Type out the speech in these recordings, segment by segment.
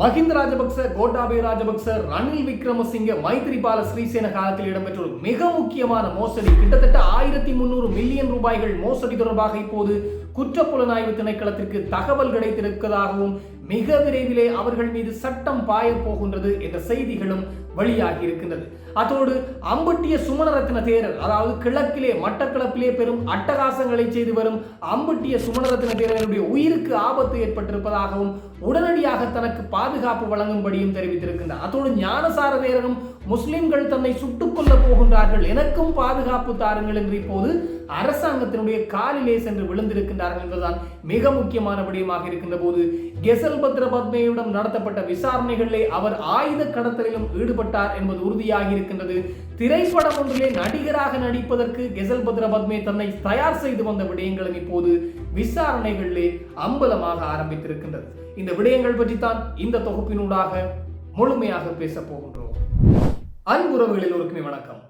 மஹிந்த ராஜபக்ச கோட்டாபய ராஜபக்ச ரணில் விக்ரமசிங்க மைத்திரிபால ஸ்ரீசேன காலத்தில் இடம்பெற்ற ஒரு மிக முக்கியமான மோசடி. கிட்டத்தட்ட ஆயிரத்தி முன்னூறு மில்லியன் ரூபாய்கள் மோசடி தொடர்பாக இப்போது குற்றப்புலனாய்வு திணைக்களத்திற்கு தகவல் கிடைத்திருப்பதாகவும் மிக விரைவிலே அவர்கள் மீது சட்டம் பாயப் போகின்றது என்ற செய்திகளும் வெளியாகி இருக்கின்றது. அதோடு அம்பட்டிய சுமணரத்ன தேரர் அதாவது கிழக்கிலே மட்டக்கிழப்பிலே பெரும் அட்டகாசங்களை செய்து வரும் அம்பட்டிய சுமணரத்ன தேரருடைய உயிருக்கு ஆபத்து ஏற்பட்டிருப்பதாகவும் உடனடியாக தனக்கு பாதுகாப்பு வழங்கும்படியும் தெரிவித்திருக்கின்றார். அதோடு ஞானசார தேரரும் முஸ்லிம்கள் தன்னை சுட்டுக்கொள்ளப் போகின்றார்கள். எனக்கும் பாதுகாப்பு தாருங்கள் என்று இப்போது அரசாங்கத்தினுடைய காலிலே சென்று விழுந்திருக்கின்றார்கள் என்பதுதான் மிக முக்கியமான விடயமாக இருக்கின்ற போது கெசல் பத்ர பத்மேயுடன் நடத்தப்பட்ட விசாரணைகளிலே அவர் ஆயுத கடத்தலிலும் ஈடுபட்டார் என்பது உறுதியாகி இருக்கின்றது. திரைப்படம் ஒன்றிலே நடிகராக நடிப்பதற்கு கெசல் பத்ர பத்மே தன்னை தயார் செய்து வந்த விடயங்களும் இப்போது விசாரணைகளிலே அம்பலமாக ஆரம்பித்திருக்கின்றது. இந்த விடயங்கள் பற்றித்தான் இந்த தொகுப்பினூடாக முழுமையாக பேச போகின்றோம். அன்புறவுகளில் ஒருக்குமே வணக்கம்.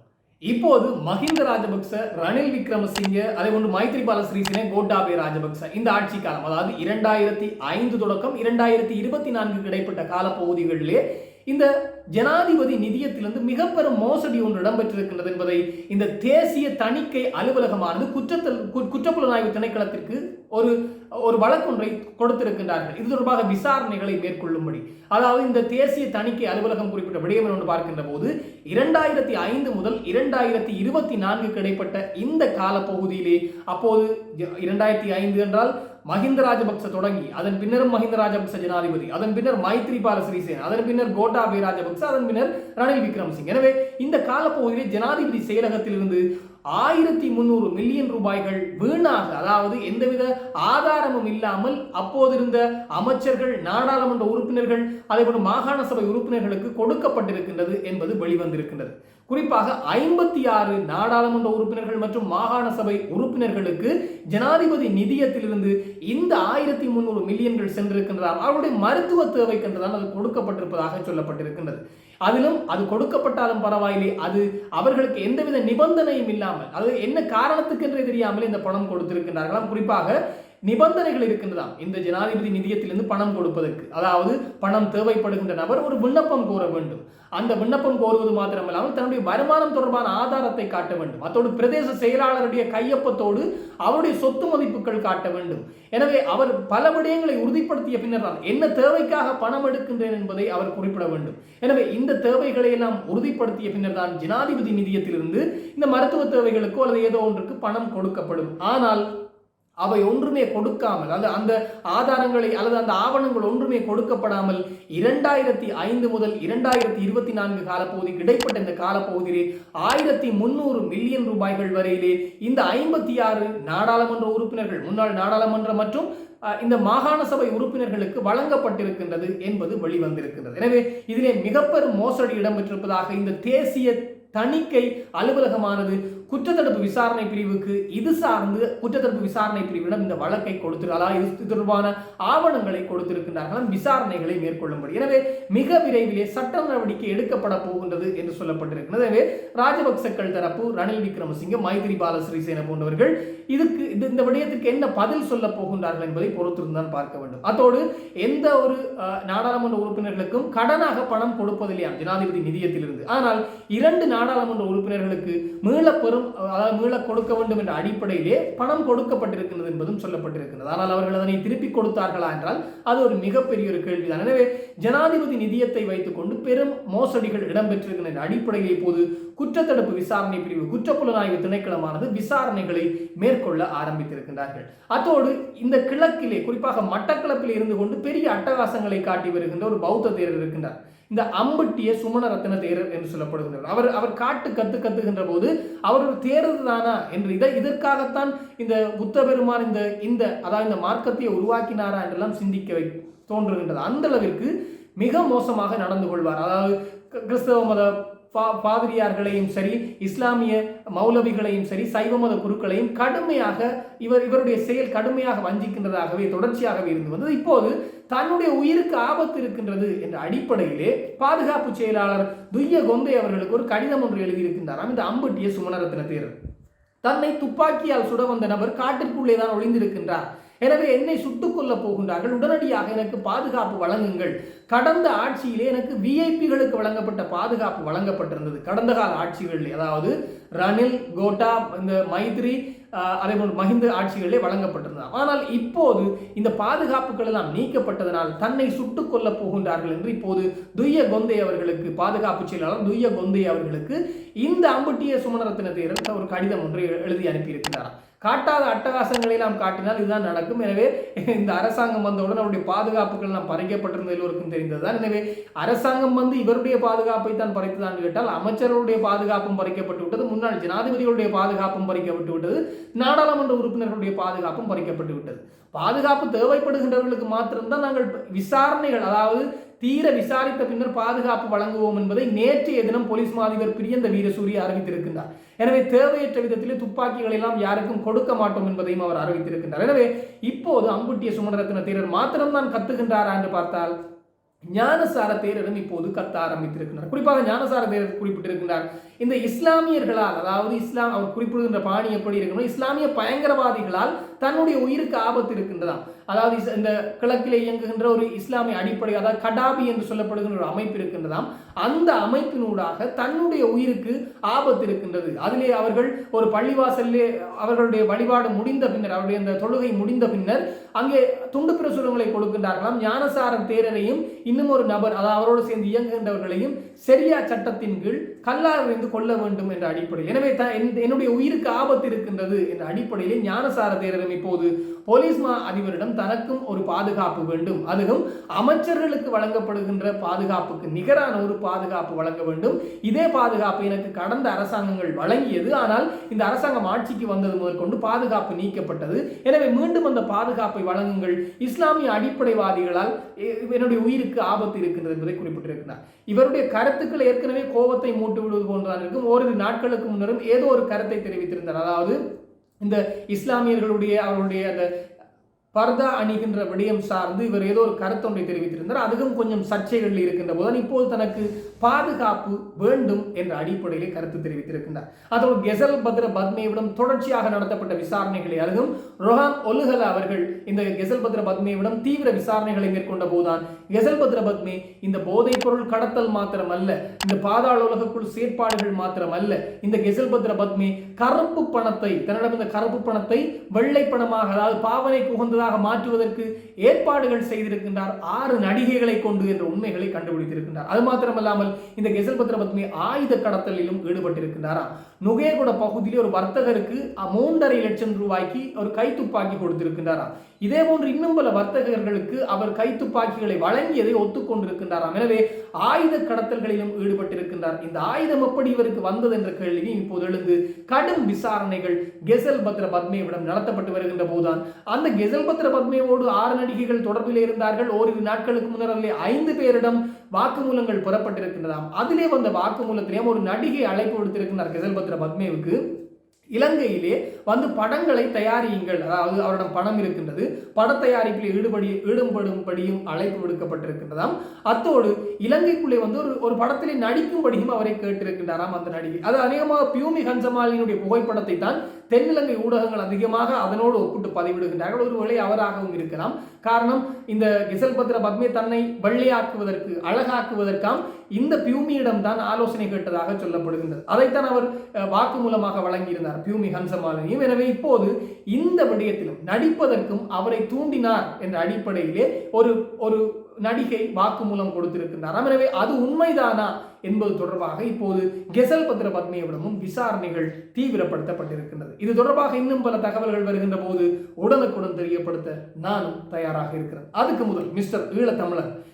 இப்போது மஹிந்த ராஜபக்ச ரணில் விக்ரமசிங்க அதே போன்று மைத்ரிபால ஸ்ரீசினே கோட்டாபே ராஜபக்ச. இந்த ஆட்சி காலம் அதாவது இரண்டாயிரத்தி ஐந்து தொடக்கம் இரண்டாயிரத்தி இருபத்தி நான்கு இடைப்பட்ட காலப்பகுதிகளிலே இந்த ஜனாதிபதி நிதியத்திலிருந்து மிக பெரும் மோசடி ஒன்று இடம்பெற்றிருக்கின்றது என்பதை இந்த தேசிய தணிக்கை அலுவலகமானது குற்றத்தில் கு- குற்றப்புலனாய்வு திணைக்களத்திற்கு ஒரு ஒரு வழக்கொன்றை கொடுத்திருக்கின்றார்கள். இது தொடர்பாக விசாரணைகளை மேற்கொள்ளும்படி. அதாவது இந்த தேசிய தணிக்கை அலுவலகம் குறிப்பிட்ட விடயம் என்று பார்க்கின்ற போது இரண்டாயிரத்தி ஐந்து முதல் இரண்டாயிரத்தி இருபத்தி நான்கு கிடைப்பட்ட இந்த காலப்பகுதியிலே அப்போது இரண்டாயிரத்தி ஐந்து என்றால் மஹிந்த ராஜபக்ச தொடங்கி அதன் பின்னரும் மஹிந்த ராஜபக்ச ஜனாதிபதி அதன் பின்னர் மைத்ரிபால சிறிசேன அதன் பின்னர் கோட்டாபய ராஜபக்ச அதன் பின்னர் ரணில் விக்ரமசிங் எனவே இந்த காலப்பகுதியில் ஜனாதிபதி செயலகத்திலிருந்து ஆயிரத்தி முந்நூறு மில்லியன் ரூபாய்கள் வீணாக அதாவது எந்தவித ஆதாரமும் இல்லாமல் அப்போதிருந்த அமைச்சர்கள் நாடாளுமன்ற உறுப்பினர்கள் அதேபோல் மாகாண சபை உறுப்பினர்களுக்கு கொடுக்கப்பட்டிருக்கின்றது என்பது வெளிவந்திருக்கின்றது. குறிப்பாக ஐம்பத்தி ஆறு நாடாளுமன்ற உறுப்பினர்கள் மற்றும் மாகாண சபை உறுப்பினர்களுக்கு ஜனாதிபதி நிதியத்திலிருந்து இந்த ஆயிரத்தி முந்நூறு மில்லியன்கள் சென்றிருக்கின்றதாம். அவருடைய மருத்துவ தேவைக்கென்றுதான் அது கொடுக்கப்பட்டிருப்பதாக சொல்லப்பட்டிருக்கின்றது. அதிலும் அது கொடுக்கப்பட்டாலும் பரவாயில்லை. அது அவர்களுக்கு எந்தவித நிபந்தனையும் இல்லாமல் அது என்ன காரணத்துக்கென்றே தெரியாமல் இந்த பணம் கொடுத்திருக்கின்றார்களாம். குறிப்பாக நிபந்தனைகள் இருக்கின்றதாம் இந்த ஜனாதிபதி நிதியத்திலிருந்து பணம் கொடுப்பதற்கு. அதாவது பணம் தேவைப்படுகின்ற நபர் ஒரு விண்ணப்பம் கோர வேண்டும். அந்த விண்ணப்பம் கோருவது மாத்திரமல்லாமல் தன்னுடைய வருமானம் தொடர்பான ஆதாரத்தை காட்ட வேண்டும். அத்தோடு பிரதேச செயலாளருடைய கையொப்பத்தோடு அவருடைய சொத்து மதிப்புகள் காட்ட வேண்டும். எனவே அவர் பல விடயங்களை உறுதிப்படுத்திய பின்னர் தான் என்ன தேவைக்காக பணம் எடுக்கின்றேன் என்பதை அவர் குறிப்பிட வேண்டும். எனவே இந்த தேவைகளை எல்லாம் உறுதிப்படுத்திய பின்னர் தான் ஜனாதிபதி நிதியத்திலிருந்து இந்த மருத்துவ தேவைகளுக்கோ அல்லது ஏதோ ஒன்றுக்கு பணம் கொடுக்கப்படும். ஆனால் அவை ஒன்றுமே கொடுக்காமல் அல்லது அந்த ஆதாரங்களை அல்லது அந்த ஆவணங்கள் ஒன்றுமே கொடுக்கப்படாமல் இரண்டாயிரத்தி ஐந்து முதல் இரண்டாயிரத்தி இருபத்தி நான்கு காலப்பகுதி இடைப்பட்ட இந்த காலப்பகுதியிலே ஆயிரத்தி முன்னூறு மில்லியன் ரூபாய்கள் வரையிலே இந்த ஐம்பத்தி ஆறு நாடாளுமன்ற உறுப்பினர்கள் முன்னாள் நாடாளுமன்ற மற்றும் இந்த மாகாண சபை உறுப்பினர்களுக்கு வழங்கப்பட்டிருக்கின்றது என்பது வெளிவந்திருக்கின்றது. எனவே இதிலே மிக பெரும் மோசடி இடம்பெற்றிருப்பதாக இந்த தேசிய தணிக்கை அலுவலகமானது குற்றத்தடுப்பு விசாரணை பிரிவுக்கு இது சார்ந்து குற்றத்தடுப்பு விசாரணை பிரிவிடம் இந்த வழக்கை கொடுத்து இது தொடர்பான ஆவணங்களை கொடுத்திருக்கின்றார்கள். விசாரணைகளை மேற்கொள்ளும்படி. எனவே மிக விரைவிலே சட்ட நடவடிக்கை எடுக்கப்பட போகின்றது என்று சொல்லப்பட்டிருக்கிறது. எனவே ராஜபக்சக்கள் தரப்பு ரணில் விக்ரமசிங்க மைத்திரிபால சிறிசேன போன்றவர்கள் இதுக்கு இது இந்த விடயத்துக்கு என்ன பதில் சொல்ல போகின்றார்கள் என்பதை பொறுத்திருந்தான் பார்க்க வேண்டும். அத்தோடு எந்த ஒரு அஹ், நாடாளுமன்ற உறுப்பினர்களுக்கும் கடனாக பணம் கொடுப்பதில்லையாம் ஜனாதிபதி நிதியத்திலிருந்து. ஆனால் இரண்டு நாடாளுமன்ற உறுப்பினர்களுக்கு மீளப்பெறும் அதாவது மீள கொடுக்க வேண்டும் என்ற அடிப்படையிலே பணம் கொடுக்கப்பட்டிருக்கிறது என்பதும் சொல்லப்பட்டிருக்கிறது ஆனால் அவர்கள் அதனை திருப்பி கொடுத்தார்களா என்றால் அது ஒரு மிகப்பெரிய ஒரு கேள்விதான். எனவே ஜனாதிபதி நிதியத்தை வைத்துக்கொண்டு பெரும் மோசடிகள் இடம்பெற்றிருக்கின்ற அடிப்படையில் இப்போது குற்றத்தடுப்பு விசாரணை பிரிவு குற்றப்புலனாய்வு திணைக்களமானது விசாரணைகளை மேற்கொள்ள ஆரம்பித்திருக்கின்றார்கள். அத்தோடு இந்த கிழக்கிலே குறிப்பாக மட்டக்களப்பில் இருந்து கொண்டு பெரிய அட்டகாசங்களை காட்டி வருகின்ற ஒரு பௌத்த தேரர் இருக்கின்றார். இந்த அம்பட்டிய சுமணரத்ன தேரர் என்று சொல்லப்படுகின்றவர். அவர் அவர் காட்டு கத்து கத்துகின்ற போது அவர் ஒரு தேரர் தானா என்று இதை இதற்காகத்தான் இந்த புத்த பெருமான் இந்த இந்த அதாவது இந்த மார்க்கத்தை உருவாக்கினாரா என்றெல்லாம் சிந்திக்க தோன்றுகின்றது. அந்த அளவிற்கு மிக மோசமாக நடந்து கொள்வார். அதாவது க- கிறிஸ்தவ மத பாதிரியார்களையும் சரி இஸ்லாமிய மௌலவிகளையும் சரி சைவ மத குருக்களையும் கடுமையாக இவர் இவருடைய செயல் கடுமையாக வஞ்சிக்கின்றதாகவே தொடர்ச்சியாகவே இருந்து வந்தது. இப்போது தன்னுடைய உயிருக்கு ஆபத்து இருக்கின்றது என்ற அடிப்படையிலே பாதுகாப்பு செயலாளர் துய்ய கொந்தை அவர்களுக்கு ஒரு கடிதம் ஒன்று எழுதியிருக்கின்றாராம். இந்த அம்பட்டிய சுமணரத்ன தேர் தன்னை துப்பாக்கியால் சுட வந்த நபர் காட்டிற்குள்ளே தான் ஒளிந்திருக்கின்றார். எனவே என்னை சுட்டுக் போகின்றார்கள். உடனடியாக எனக்கு பாதுகாப்பு வழங்குங்கள். கடந்த ஆட்சியிலே எனக்கு விஐபிகளுக்கு வழங்கப்பட்ட பாதுகாப்பு வழங்கப்பட்டிருந்தது. கடந்த கால ஆட்சிகளில் அதாவது ரணில் கோட்டா இந்த மைத்ரி ஆஹ், அதே போல் மஹிந்த ஆட்சிகளிலே வழங்கப்பட்டிருந்தது. ஆனால் இப்போது இந்த பாதுகாப்புகள் எல்லாம் நீக்கப்பட்டதனால் தன்னை சுட்டுக் கொள்ளப் போகின்றார்கள் என்று இப்போது துய்ய கொந்தை அவர்களுக்கு பாதுகாப்பு செயலாளர் துய்ய கொந்தை அவர்களுக்கு இந்த அம்புட்டிய சுமணரத்தின தேரர் ஒரு கடிதம் ஒன்றை எழுதி அனுப்பியிருக்கிறார். காட்டாத அட்டகாசங்களை நாம் காட்டினால் இதுதான் நடக்கும். எனவே இந்த அரசாங்கம் வந்தவுடன் அவருடைய பாதுகாப்புகள் நாம் பறிக்கப்பட்டிருந்த எல்லோருக்கும் தெரிந்ததுதான். எனவே அரசாங்கம் வந்து இவருடைய பாதுகாப்பை தான் பறித்ததான் கேட்டால் அமைச்சர்களுடைய பாதுகாப்பும் பறிக்கப்பட்டு விட்டது முன்னாள் ஜனாதிபதிகளுடைய பாதுகாப்பும் பறிக்கப்பட்டு விட்டது நாடாளுமன்ற உறுப்பினர்களுடைய பாதுகாப்பும் பறிக்கப்பட்டு விட்டது. பாதுகாப்பு தேவைப்படுகின்றவர்களுக்கு மாத்திரம்தான் நாங்கள் விசாரணைகள் அதாவது தீர விசாரித்த பின்னர் பாதுகாப்பு வழங்குவோம் என்பதை நேற்றைய தினம் போலீஸ் மாதிபர் பிரியந்த வீரசூரிய அறிவித்திருக்கின்றார். எனவே தேவையற்ற விதத்திலே துப்பாக்கிகள் எல்லாம் யாருக்கும் கொடுக்க மாட்டோம் என்பதையும் அவர் அறிவித்திருக்கின்றார். எனவே இப்போது அம்புட்டிய சுமணரத்ன தேரர் மாத்திரம்தான் கத்துகின்றாரா என்று பார்த்தால் ஞானசார தேரரும் இப்போது கத்த ஆரம்பித்திருக்கிறார் குறிப்பாக ஞானசார தேரர் குறிப்பிட்டிருக்கின்றார். இந்த இஸ்லாமியர்களால் அதாவது இஸ்லாம் அவர் குறிப்பிடுகின்ற பாணி எப்படி இருக்கணும்? இஸ்லாமிய பயங்கரவாதிகளால் தன்னுடைய உயிருக்கு ஆபத்து இருக்கின்றதாம் அதாவது இந்த கிழக்கிலே இயங்குகின்ற ஒரு இஸ்லாமிய அடிப்படை அதாவது கடாபி என்று சொல்லப்படுகின்ற ஒரு அமைப்பு இருக்கின்றதாம். அந்த அமைப்பினூடாக தன்னுடைய உயிருக்கு ஆபத்து இருக்கின்றது. அதிலே அவர்கள் ஒரு பள்ளிவாசலிலே அவர்களுடைய வழிபாடு முடிந்த பின்னர் அவருடைய அந்த தொழுகை முடிந்த பின்னர் அங்கே துண்டு பிரசுரங்களை கொடுக்கின்றார்களாம். ஞானசாரன் தேரரையும் இன்னும் ஒரு நபர் அதாவது அவரோடு சேர்ந்து இயங்குகின்றவர்களையும் சரியா சட்டத்தின் கீழ் கல்லால் எறிந்து கொல்ல வேண்டும் என்ற அடிப்படையில். எனவே த- என்னுடைய உயிருக்கு ஆபத்து இருக்கின்றது என்ற அடிப்படையிலே ஞானசார தேரரும் இப்போது போலீஸ் மா அதிபரிடம் தனக்கும் ஒரு பாதுகாப்பு வேண்டும். அதுவும் அமைச்சர்களுக்கு வழங்கப்படுகின்ற பாதுகாப்புக்கு நிகரான ஒரு பாதுகாப்பு வழங்க வேண்டும். இதே பாதுகாப்பு எனக்கு கடந்த அரசாங்கங்கள் வழங்கியது. ஆனால் இந்த அரசாங்கம் ஆட்சிக்கு வந்தது முதற்கொண்டு பாதுகாப்பு நீக்கப்பட்டது. எனவே மீண்டும் அந்த பாதுகாப்பை வழங்குங்கள். இஸ்லாமிய அடிப்படைவாதிகளால் என்னுடைய உயிருக்கு ஆபத்து இருக்கின்றது என்பதை குறிப்பிட்டிருக்கிறார். இவருடைய கருத்துக்கள் ஏற்கனவே கோபத்தை போட்டு விடுவது போன்றுதான் இருக்கும். ஓரிரு நாட்களுக்கு முன்னரும் ஏதோ ஒரு கருத்தை தெரிவித்திருந்தார். அதாவது இந்த இஸ்லாமியர்களுடைய அவருடைய அந்த பர்தா அணிகின்ற விடயம் சார்ந்து இவர் ஏதோ ஒரு கருத்தொன்றை தெரிவித்திருந்தார். அதுவும் கொஞ்சம் சர்ச்சைகள் இருக்கின்ற போது இப்போது தனக்கு பாதுகாப்பு வேண்டும் என்ற அடிப்படையிலே கருத்து தெரிவித்திருக்கின்றார். அதோடு கெசல் பத்ர பத்மேவிடம் தொடர்ச்சியாக நடத்தப்பட்ட விசாரணைகளை அதுவும் ரொஹான் ஒலுகல அவர்கள் இந்த கெசல் பத்ர பத்மேவிடம் தீவிர விசாரணைகளை மேற்கொண்ட போதுதான் கெசல் பத்ர பத்மே இந்த போதைப் பொருள் கடத்தல் மாத்திரமல்ல இந்த பாதாள உலகக்குள் செயற்பாடுகள் மாத்திரமல்ல இந்த கெசல் பத்ர பத்மே கருப்பு பணத்தை தன்னிடம் இந்த கருப்பு பணத்தை வெள்ளை பணமாக அதாவது புகுந்த உகந்ததாக மாற்றுவதற்கு ஏற்பாடுகள் செய்திருக்கின்றார். ஆறு நடிகைகளை கொண்டு என்ற உண்மைகளை கண்டுபிடித்திருக்கின்றார். அது மாத்திரமல்லாமல் இந்த கெசல் பத்ர பத்மி ஆயுத கடத்தலிலும் ஈடுபட்டிருக்கின்றாராம் நுகேகுட பகுதியில் ஒரு வர்த்தகருக்கு மூன்றரை லட்சம் ரூபாய்க்கு ஒரு கைத்துப்பாக்கி கொடுத்திருக்கின்றாராம் இதே போன்று இன்னும் பல வர்த்தகர்களுக்கு அவர் கைத்துப்பாக்கிகளை வழங்கியதை ஒத்துக்கொண்டிருக்கின்றாராம். எனவே ஆயுத கடத்தல்களிலும் ஈடுபட்டிருக்கின்றார். இந்த ஆயுதம் எப்படி இவருக்கு வந்தது என்ற கேள்வி இப்போது எழுந்து கடும் விசாரணைகள் கெசல் பத்ர பத்மேவிடம் நடத்தப்பட்டு வருகின்ற போதுதான். அந்த கெசல் பத்ர பத்மேவோடு ஆறு நடிகைகள் தொடர்பில் இருந்தார்கள். ஓரிரு நாட்களுக்கு முன்னர் அதிலே ஐந்து பேரிடம் வாக்குமூலங்கள் புறப்பட்டிருக்கின்றதாம். அதிலே வந்த வாக்குமூலத்திலேயும் ஒரு நடிகை அழைப்பு விடுத்திருக்கிறார் கெசல் பத்ர பத்மேவுக்கு. இலங்கையிலே வந்து படங்களை தயாரியுங்கள். அதாவது அவரிடம் பணம் இருக்கின்றது. பட தயாரிப்பில் ஈடுபடி ஈடுபடும்படியும் அழைப்பு விடுக்கப்பட்டிருக்கின்றதாம். அத்தோடு இலங்கைக்குள்ளே வந்து ஒரு ஒரு படத்திலே நடிக்கும்படியும் அவரை கேட்டிருக்கின்றாராம் அந்த நடிகை. அது அநேகமாக பியூமி ஹன்சமாலினுடைய புகைப்படத்தை தான் தென்னிலங்கை ஊடகங்கள் அதிகமாக அதனோடு ஒப்பிட்டு பதிவிடுகின்றார்கள். ஒருவேளை அவராகவும் இருக்கலாம். காரணம் இந்த கிசல் பத்ர பத்மே தன்னை வள்ளியாக்குவதற்கு அழகாக்குவதற்காம் இந்த பியூமியிடம் தான் ஆலோசனை கேட்டதாக சொல்லப்படுகின்றது. அதைத்தான் அவர் வாக்கு மூலமாக வழங்கியிருந்தார் பியூமி ஹன்சமாலினியும். எனவே இப்போது இந்த விடயத்திலும் நடிப்பதற்கும் அவரை தூண்டினார் என்ற அடிப்படையிலே ஒரு ஒரு நடிகை வாக்குமூலம் கொடுத்திருக்கின்றாராம் எனவே அது உண்மைதானா என்பது தொடர்பாக இப்போது கெசல் பத்திர பத்மியவிடமும் விசாரணைகள் தீவிரப்படுத்தப்பட்டிருக்கின்றது. இது தொடர்பாக இன்னும் பல தகவல்கள் வருகின்ற போது உடனுக்குடன் தெரியப்படுத்த நானும் தயாராக இருக்கிறேன். அதுக்கு முதல் மிஸ்டர் ஈழத்தமிழன்